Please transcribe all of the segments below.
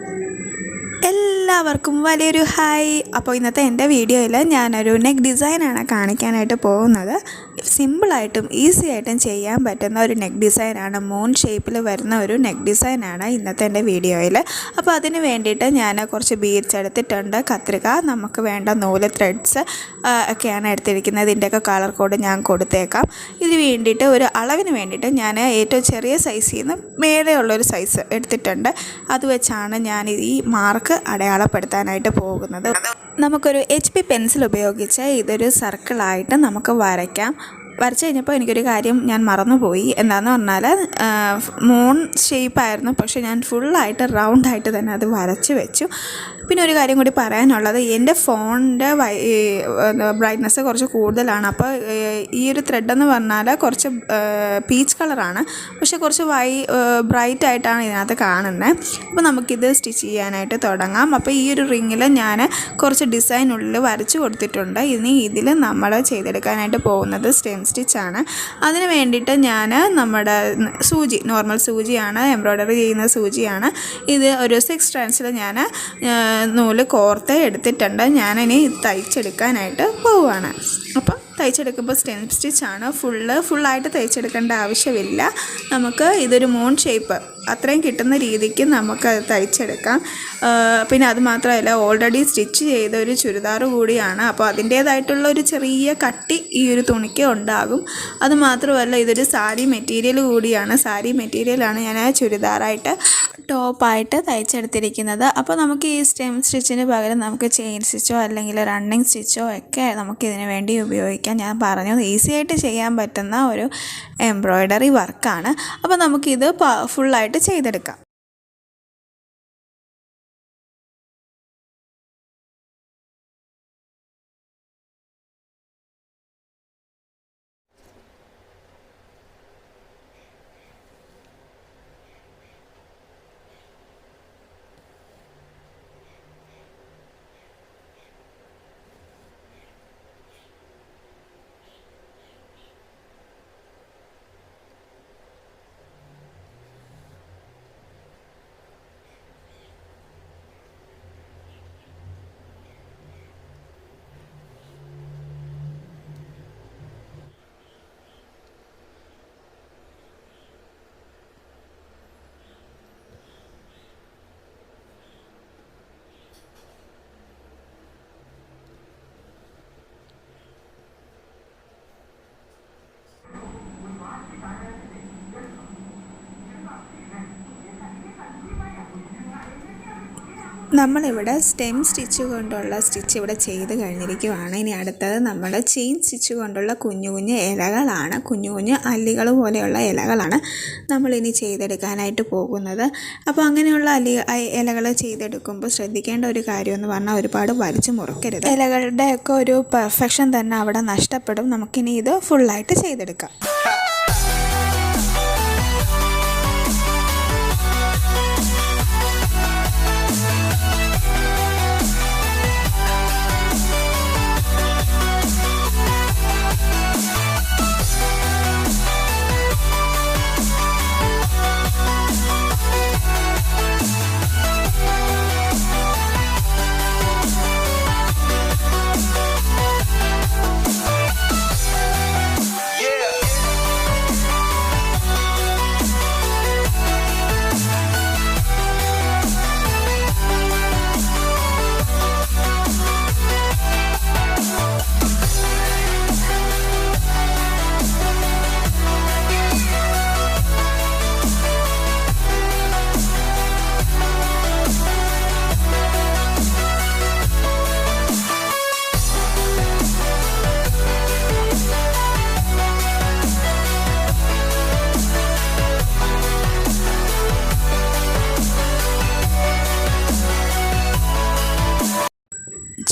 Thank you. എല്ലാവർക്കും വലിയൊരു hi അപ്പോൾ ഇന്നത്തെ എന്റെ വീഡിയോയിൽ ഞാനൊരു നെക്ക് ഡിസൈനാണ് കാണിക്കാനായിട്ട് പോകുന്നത്. സിമ്പിളായിട്ടും ഈസി ആയിട്ടും ചെയ്യാൻ പറ്റുന്ന ഒരു നെക്ക് ഡിസൈനാണ്. മൂൺ ഷേപ്പിൽ വരുന്ന ഒരു നെക്ക് ഡിസൈനാണ് ഇന്നത്തെ എന്റെ വീഡിയോയിൽ. അപ്പോൾ അതിന് വേണ്ടിയിട്ട് ഞാൻ കുറച്ച് ബീഡ്സ് എടുത്തിട്ടുണ്ട്. കത്രിക നമുക്ക് വേണ്ട നൂൽ ത്രെഡ്സ് ഒക്കെയാണ് എടുത്തിരിക്കുന്നത്. ഇതിന്റെയൊക്കെ കളർ കോഡ് ഞാൻ കൊടുത്തേക്കാം. ഇത് വേണ്ടിയിട്ട് ഒരു അളവിന് വേണ്ടിയിട്ട് ഞാൻ ഏറ്റവും ചെറിയ സൈസിൽ നിന്ന് മേലെയുള്ളൊരു സൈസ് എടുത്തിട്ടുണ്ട്. അത് വെച്ചാണ് ഞാൻ ഈ മാർക്ക് അടയാളപ്പെടുത്താനായിട്ട് പോകുന്നത്. നമുക്കൊരു എച്ച് പി പെൻസിൽ ഉപയോഗിച്ച് ഇതൊരു സർക്കിളായിട്ട് നമുക്ക് വരയ്ക്കാം. വരച്ച് കഴിഞ്ഞപ്പോൾ എനിക്കൊരു കാര്യം ഞാൻ മറന്നുപോയി. എന്താണെന്ന് പറഞ്ഞാൽ മൂൺ ഷേപ്പായിരുന്നു പക്ഷേ ഞാൻ ഫുള്ളായിട്ട് റൗണ്ടായിട്ട് തന്നെ അത് വരച്ച് വെച്ചു. പിന്നെ ഒരു കാര്യം കൂടി പറയാനുള്ളത്. എന്റെ ഫോണിന്റെ ബ്രൈറ്റ്നസ് കുറച്ച് കൂടുതലാണ്. അപ്പോൾ ഈ ഒരു ത്രെഡ് എന്ന് പറഞ്ഞാൽ കുറച്ച് പീച്ച് കളറാണ് പക്ഷേ കുറച്ച് വൈ ബ്രൈറ്റ് ആയിട്ടാണ് ഇതിനകത്ത് കാണുന്നത് അപ്പോൾ നമുക്കിത് സ്റ്റിച്ച് ചെയ്യാനായിട്ട് തുടങ്ങാം. അപ്പോൾ ഈ ഒരു റിങ്ങിൽ ഞാൻ കുറച്ച് ഡിസൈൻ ഉള്ളിൽ വരച്ച് കൊടുത്തിട്ടുണ്ട്. ഇനി ഇതിൽ നമ്മൾ ചെയ്തെടുക്കാനായിട്ട് പോകുന്നത് സ്റ്റെം സ്റ്റിച്ചാണ് അതിന് വേണ്ടിയിട്ട് ഞാൻ നമ്മുടെ സൂചി നോർമൽ സൂചിയാണ്. എംബ്രോയ്ഡറി ചെയ്യുന്ന സൂചിയാണ്. ഇത് ഒരു സിക്സ് സ്ട്രാൻഡ്സിൽ ഞാൻ നൂൽ കോർത്ത് എടുത്തിട്ടുണ്ട്. ഞാനിനി തയ്ച്ചെടുക്കാനായിട്ട് പോവുകയാണ് അപ്പം തയ്ച്ചെടുക്കുമ്പോൾ സ്റ്റെം സ്റ്റിച്ചാണ് ഫുള്ള് ഫുള്ളായിട്ട് തയ്ച്ചെടുക്കേണ്ട ആവശ്യമില്ല. നമുക്ക് ഇതൊരു മൂൺ ഷേപ്പ് അത്രയും കിട്ടുന്ന രീതിക്ക് നമുക്കത് തയ്ച്ചെടുക്കാം. പിന്നെ അത് മാത്രമല്ല ഓൾറെഡി സ്റ്റിച്ച് ചെയ്ത ഒരു ചുരിദാർ കൂടിയാണ്. അപ്പോൾ അതിന്റേതായിട്ടുള്ള ഒരു ചെറിയ കട്ടി ഈ ഒരു തുണിക്ക് ഉണ്ടാകും. അത് മാത്രമല്ല ഇതൊരു സാരി മെറ്റീരിയൽ കൂടിയാണ്. സാരി മെറ്റീരിയലാണ് ഞാൻ ആ ചുരിദാറായിട്ട് ടോപ്പായിട്ട് തയ്ച്ചെടുത്തിരിക്കുന്നത്. അപ്പോൾ നമുക്ക് ഈ സ്റ്റെം സ്റ്റിച്ചിന് പകരം നമുക്ക് ചെയിൻ സ്റ്റിച്ചോ അല്ലെങ്കിൽ റണ്ണിങ് സ്റ്റിച്ചോ ഒക്കെ നമുക്ക് വേണ്ടി ഉപയോഗിക്കാം. ഞാൻ പറഞ്ഞു ഈസി ആയിട്ട് ചെയ്യാൻ പറ്റുന്ന ഒരു എംബ്രോയ്ഡറി വർക്കാണ്. അപ്പോൾ നമുക്കിത് ഫുള്ളായിട്ട് ചെയ്തെടുക്കാം. നമ്മളിവിടെ സ്റ്റെം സ്റ്റിച്ച് കൊണ്ടുള്ള സ്റ്റിച്ച് ഇവിടെ ചെയ്ത് കഴിഞ്ഞിരിക്കുവാണ്. ഇനി അടുത്തത് നമ്മൾ ചെയിൻ സ്റ്റിച്ച് കൊണ്ടുള്ള കുഞ്ഞു കുഞ്ഞു ഇലകളാണ്. കുഞ്ഞു കുഞ്ഞു അല്ലികൾ പോലെയുള്ള ഇലകളാണ് നമ്മളിനി ചെയ്തെടുക്കാനായിട്ട് പോകുന്നത്. അപ്പോൾ അങ്ങനെയുള്ള അല്ലി ഇലകൾ ചെയ്തെടുക്കുമ്പോൾ ശ്രദ്ധിക്കേണ്ട ഒരു കാര്യം എന്ന് പറഞ്ഞാൽ ഒരുപാട് വലിച്ചു മുറുക്കരുത്. ഇലകളുടെയൊക്കെ ഒരു പെർഫെക്ഷൻ തന്നെ അവിടെ നഷ്ടപ്പെടും. നമുക്കിനി ഇത് ഫുള്ളായിട്ട് ചെയ്തെടുക്കാം.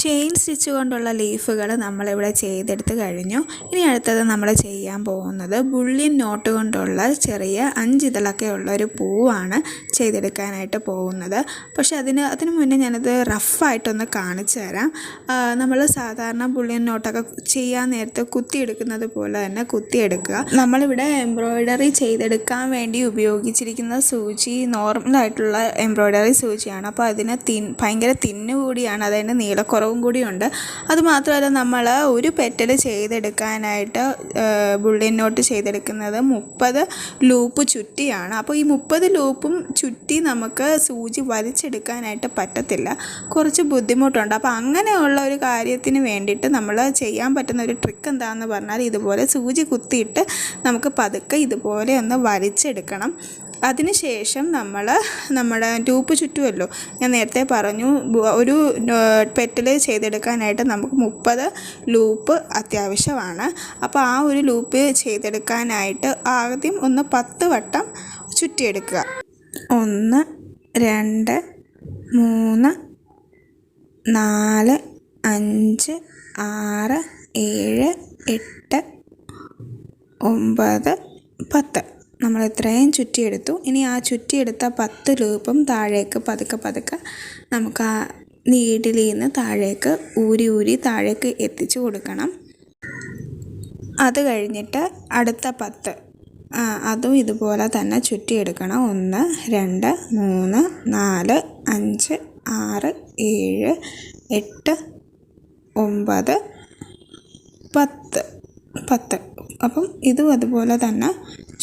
ചെയിൻ സ്റ്റിച്ച് കൊണ്ടുള്ള ലീഫുകൾ നമ്മളിവിടെ ചെയ്തെടുത്ത് കഴിഞ്ഞു. ഇനി അടുത്തത് നമ്മൾ ചെയ്യാൻ പോകുന്നത് ബുള്ളിൻ നോട്ട് കൊണ്ടുള്ള ചെറിയ അഞ്ചിതളൊക്കെ ഉള്ള ഒരു പൂവാണ് ചെയ്തെടുക്കാനായിട്ട് പോകുന്നത്. പക്ഷേ അതിന് അതിന് മുന്നേ ഞാനത് റഫായിട്ടൊന്ന് കാണിച്ചു തരാം. നമ്മൾ സാധാരണ ബുള്ളിൻ നോട്ടൊക്കെ ചെയ്യാൻ നേരത്തെ കുത്തിയെടുക്കുന്നത് പോലെ തന്നെ കുത്തിയെടുക്കുക നമ്മളിവിടെ എംബ്രോയ്ഡറി ചെയ്തെടുക്കാൻ വേണ്ടി ഉപയോഗിച്ചിരിക്കുന്ന സൂചി നോർമലായിട്ടുള്ള എംബ്രോയ്ഡറി സൂചിയാണ്. അപ്പോൾ അതിന് തിൻ ഭയങ്കര തിന്നുകൂടിയാണ് കൂടിയാണ്. അതിന്റെ നീളക്കുറവ് കുറവും കൂടിയുണ്ട്. അതുമാത്രമല്ല നമ്മൾ ഒരു പെറ്റൽ ചെയ്തെടുക്കാനായിട്ട് ബുള്ളിൻ നോട്ട് ചെയ്തെടുക്കുന്നത് മുപ്പത് ലൂപ്പ് ചുറ്റിയാണ്. അപ്പോൾ ഈ മുപ്പത് ലൂപ്പും ചുറ്റി നമുക്ക് സൂചി വലിച്ചെടുക്കാനായിട്ട് പറ്റത്തില്ല. കുറച്ച് ബുദ്ധിമുട്ടുണ്ട്. അപ്പോൾ അങ്ങനെയുള്ള ഒരു കാര്യത്തിന് വേണ്ടിയിട്ട് നമ്മൾ ചെയ്യാൻ പറ്റുന്ന ഒരു ട്രിക്ക് എന്താണെന്ന് പറഞ്ഞാൽ ഇതുപോലെ സൂചി കുത്തിയിട്ട് നമുക്ക് പതുക്കെ ഇതുപോലെ ഒന്ന് വലിച്ചെടുക്കണം. അതിനുശേഷം നമ്മൾ നമ്മുടെ ട്യൂപ്പ് ചുറ്റുമല്ലോ ഞാൻ നേരത്തെ പറഞ്ഞു ഒരു പെറ്റിൽ ചെയ്തെടുക്കാനായിട്ട് നമുക്ക് മുപ്പത് ലൂപ്പ് അത്യാവശ്യമാണ്. അപ്പോൾ ആ ഒരു ലൂപ്പ് ചെയ്തെടുക്കാനായിട്ട് ആദ്യം ഒന്ന് പത്ത് വട്ടം ചുറ്റിയെടുക്കുക. ഒന്ന് രണ്ട് മൂന്ന് നാല് അഞ്ച് ആറ് ഏഴ് എട്ട് ഒമ്പത് പത്ത്. നമ്മൾ ഇത്രയും ചുറ്റിയെടുത്തു. ഇനി ആ ചുറ്റിയെടുത്ത പത്ത് ലൂപ്പും താഴേക്ക് പതുക്കെ പതുക്കെ നമുക്ക് ആ നീഡിലിൽ നിന്ന് താഴേക്ക് ഊരി ഊരി താഴേക്ക് എത്തിച്ചു കൊടുക്കണം. അത് കഴിഞ്ഞിട്ട് അടുത്ത പത്ത്. അതും ഇതുപോലെ തന്നെ ചുറ്റിയെടുക്കണം. ഒന്ന് രണ്ട് മൂന്ന് നാല് അഞ്ച് ആറ് ഏഴ് എട്ട് ഒമ്പത് പത്ത്. പത്ത്. അപ്പം ഇതും അതുപോലെ തന്നെ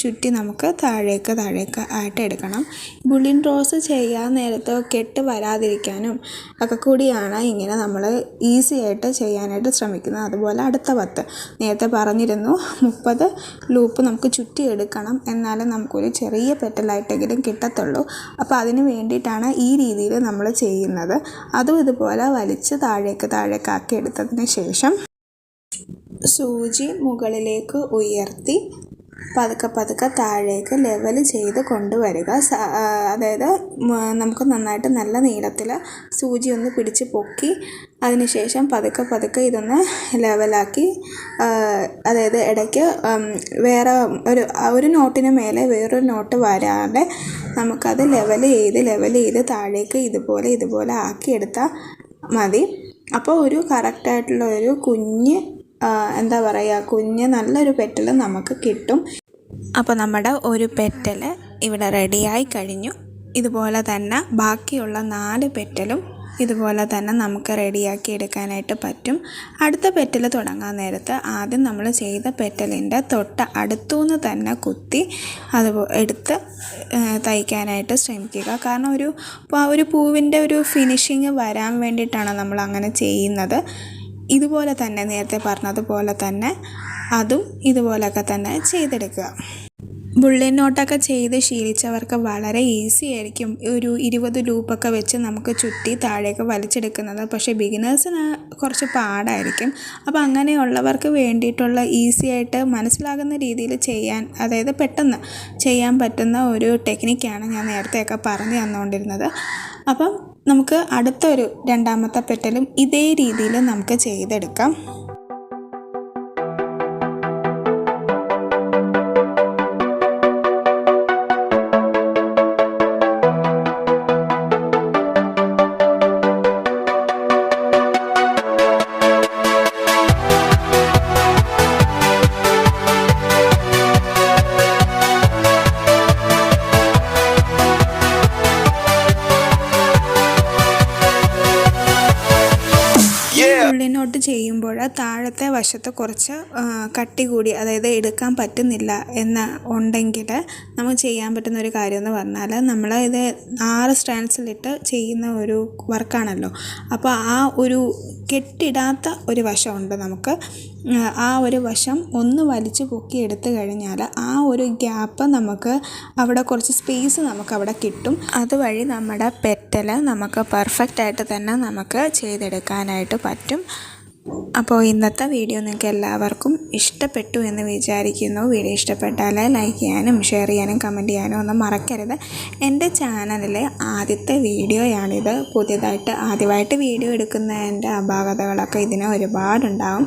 ചുറ്റി നമുക്ക് താഴേക്ക് താഴേക്ക് ആയിട്ട് എടുക്കണം. ബുള്ളിൻ റോസ് ചെയ്യാൻ നേരത്തെ കെട്ട് വരാതിരിക്കാനും ഒക്കെ കൂടിയാണ് ഇങ്ങനെ നമ്മൾ ഈസി ആയിട്ട് ചെയ്യാനായിട്ട് ശ്രമിക്കുന്നത്. അതുപോലെ അടുത്ത പത്ത്. നേരത്തെ പറഞ്ഞിരുന്നു മുപ്പത് ലൂപ്പ് നമുക്ക് ചുറ്റി എടുക്കണം. എന്നാലും നമുക്കൊരു ചെറിയ പെറ്റലായിട്ടെങ്കിലും കിട്ടത്തുള്ളൂ. അപ്പോൾ അതിന് വേണ്ടിയിട്ടാണ് ഈ രീതിയിൽ നമ്മൾ ചെയ്യുന്നത്. അതും ഇതുപോലെ വലിച്ച് താഴേക്ക് ആക്കി എടുത്തതിന് ശേഷം സൂചി മുകളിലേക്ക് ഉയർത്തി പതുക്കെ പതുക്കെ താഴേക്ക് ലെവൽ ചെയ്ത് കൊണ്ടുവരിക. അതായത് നമുക്ക് നന്നായിട്ട് നല്ല നീളത്തിൽ സൂചി ഒന്ന് പിടിച്ച് പൊക്കി അതിനുശേഷം പതുക്കെ പതുക്കെ ഇതൊന്ന് ലെവലാക്കി അതായത് ഇടയ്ക്ക് വേറെ ഒരു ഒരു നോട്ടിന് മേലെ വേറൊരു നോട്ട് വരാതെ നമുക്കത് ലെവൽ ചെയ്ത് ലെവൽ ചെയ്ത് താഴേക്ക് ഇതുപോലെ ഇതുപോലെ ആക്കിയെടുത്താൽ മതി. അപ്പോൾ ഒരു കറക്റ്റായിട്ടുള്ള ഒരു കുഞ്ഞ് എന്താ പറയുക കുഞ്ഞ് നല്ലൊരു പെറ്റൽ നമുക്ക് കിട്ടും. അപ്പോൾ നമ്മുടെ ഒരു പെറ്റൽ ഇവിടെ റെഡിയായി കഴിഞ്ഞു. ഇതുപോലെ തന്നെ ബാക്കിയുള്ള നാല് പെറ്റലും ഇതുപോലെ തന്നെ നമുക്ക് റെഡിയാക്കി എടുക്കാനായിട്ട് പറ്റും. അടുത്ത പെറ്റൽ തുടങ്ങാൻ നേരത്ത് ആദ്യം നമ്മൾ ചെയ്ത പെറ്റലിന്റെ തൊട്ട് അടുത്തുനിന്ന് തന്നെ കുത്തി അത് എടുത്ത് തയ്ക്കാനായിട്ട് ശ്രമിക്കുക. കാരണം ഒരു ഒരു പൂവിന്റെ ഒരു ഫിനിഷിങ് വരാൻ വേണ്ടിയിട്ടാണ് നമ്മൾ അങ്ങനെ ചെയ്യുന്നത്. ഇതുപോലെ തന്നെ നേരത്തെ പറഞ്ഞതുപോലെ തന്നെ അതും ഇതുപോലൊക്കെ തന്നെ ചെയ്തെടുക്കുക. ബുള്ളറ്റ് നോട്ടൊക്കെ ചെയ്ത് ശീലിച്ചവർക്ക് വളരെ ഈസി ആയിരിക്കും. ഒരു ഇരുപത് ലൂപ്പൊക്കെ വെച്ച് നമുക്ക് ചുറ്റി താഴേക്ക് വലിച്ചെടുക്കുന്നത്. പക്ഷേ ബിഗിനേഴ്സിന് കുറച്ച് പാടായിരിക്കും. അപ്പോൾ അങ്ങനെയുള്ളവർക്ക് വേണ്ടിയിട്ടുള്ള ഈസി ആയിട്ട് മനസ്സിലാകുന്ന രീതിയിൽ ചെയ്യാൻ അതായത് പെട്ടെന്ന് ചെയ്യാൻ പറ്റുന്ന ഒരു ടെക്നിക്കാണ് ഞാൻ നേരത്തെയൊക്കെ പറഞ്ഞു തന്നുകൊണ്ടിരുന്നത്. അപ്പം നമുക്ക് അടുത്തൊരു രണ്ടാമത്തെ പെറ്റലും ഇതേ രീതിയിൽ നമുക്ക് ചെയ്തെടുക്കാം. ഉള്ളിനോട്ട് ചെയ്യുമ്പോൾ താഴത്തെ വശത്ത് കുറച്ച് കട്ടി കൂടി അതായത് എടുക്കാൻ പറ്റുന്നില്ല എന്ന് ഉണ്ടെങ്കിൽ നമുക്ക് ചെയ്യാൻ പറ്റുന്ന ഒരു കാര്യം എന്ന് പറഞ്ഞാൽ നമ്മൾ ഇത് ആറ് സ്റ്റാൻഡ്സിലിട്ട് ചെയ്യുന്ന ഒരു വർക്കാണല്ലോ അപ്പോൾ ആ ഒരു കെട്ടിടാത്ത ഒരു വശമുണ്ട് നമുക്ക്. ആ ഒരു വശം ഒന്ന് വലിച്ചു പൊക്കി എടുത്തു കഴിഞ്ഞാൽ ആ ഒരു ഗ്യാപ്പ് നമുക്ക് അവിടെ കുറച്ച് സ്പേസ് നമുക്ക് അവിടെ കിട്ടും. അതുവഴി നമ്മുടെ പെറ്റൽ നമുക്ക് പെർഫെക്റ്റ് ആയിട്ട് തന്നെ നമുക്ക് ചെയ്തെടുക്കാനായിട്ട് പറ്റും. അപ്പോൾ ഇന്നത്തെ വീഡിയോ നിങ്ങൾക്ക് എല്ലാവർക്കും ഇഷ്ടപ്പെട്ടു എന്ന് വിചാരിക്കുന്നു. വീഡിയോ ഇഷ്ടപ്പെട്ടാൽ ലൈക്ക് ചെയ്യാനും ഷെയർ ചെയ്യാനും കമന്റ് ചെയ്യാനും ഒന്നും മറക്കരുത്. എന്റെ ചാനലിലെ ആദ്യത്തെ വീഡിയോയാണിത്. പുതിയതായിട്ട് ആദ്യമായിട്ട് വീഡിയോ എടുക്കുന്നതിന്റെ അപാകതകളൊക്കെ ഇതിന് ഒരുപാടുണ്ടാവും.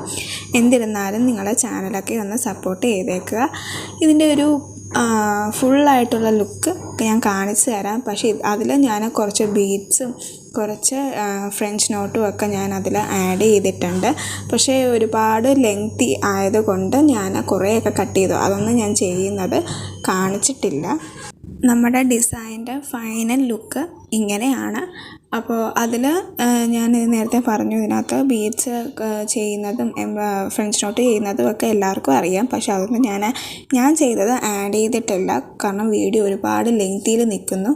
എന്നിരുന്നാലും നിങ്ങളെ ചാനലൊക്കെ ഒന്ന് സപ്പോർട്ട് ചെയ്തേക്കുക. ഇതിന്റെ ഒരു ഫുള്ളായിട്ടുള്ള ലുക്ക് ഞാൻ കാണിച്ചു തരാം. പക്ഷേ അതിൽ ഞാൻ കുറച്ച് ബീറ്റ്സും കുറച്ച് ഫ്രഞ്ച് നോട്ടും ഒക്കെ ഞാൻ അതിൽ ആഡ് ചെയ്തിട്ടുണ്ട്. പക്ഷേ ഒരുപാട് ലെങ്തി ആയതുകൊണ്ട് ഞാൻ കുറേയൊക്കെ കട്ട് ചെയ്തു. അതൊന്നും ഞാൻ ചെയ്യുന്നത് കാണിച്ചിട്ടില്ല. നമ്മുടെ ഡിസൈന്റെ ഫൈനൽ ലുക്ക് ഇങ്ങനെയാണ്. അപ്പോൾ അതിൽ ഞാൻ നേരത്തെ പറഞ്ഞു ഇതിനകത്ത് ബീഡ്സ് ചെയ്യുന്നതും ഫ്രഞ്ച് നോട്ട് ചെയ്യുന്നതും ഒക്കെ എല്ലാവർക്കും അറിയാം. പക്ഷേ അതൊന്നും ഞാൻ ഞാൻ ചെയ്തത് ആഡ് ചെയ്തിട്ടില്ല. കാരണം വീഡിയോ ഒരുപാട് ലെങ്തിയിൽ നിൽക്കുന്നു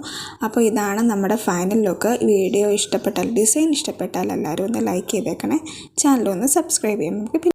അപ്പോൾ ഇതാണ് നമ്മുടെ ഫൈനൽ ലുക്ക് വീഡിയോ ഇഷ്ടപ്പെട്ടാൽ ഡിസൈൻ ഇഷ്ടപ്പെട്ടാൽ എല്ലാവരും ഒന്ന് ലൈക്ക് ചെയ്തേക്കണേ. ചാനൽ ഒന്ന് സബ്സ്ക്രൈബ് ചെയ്യാം നമുക്ക്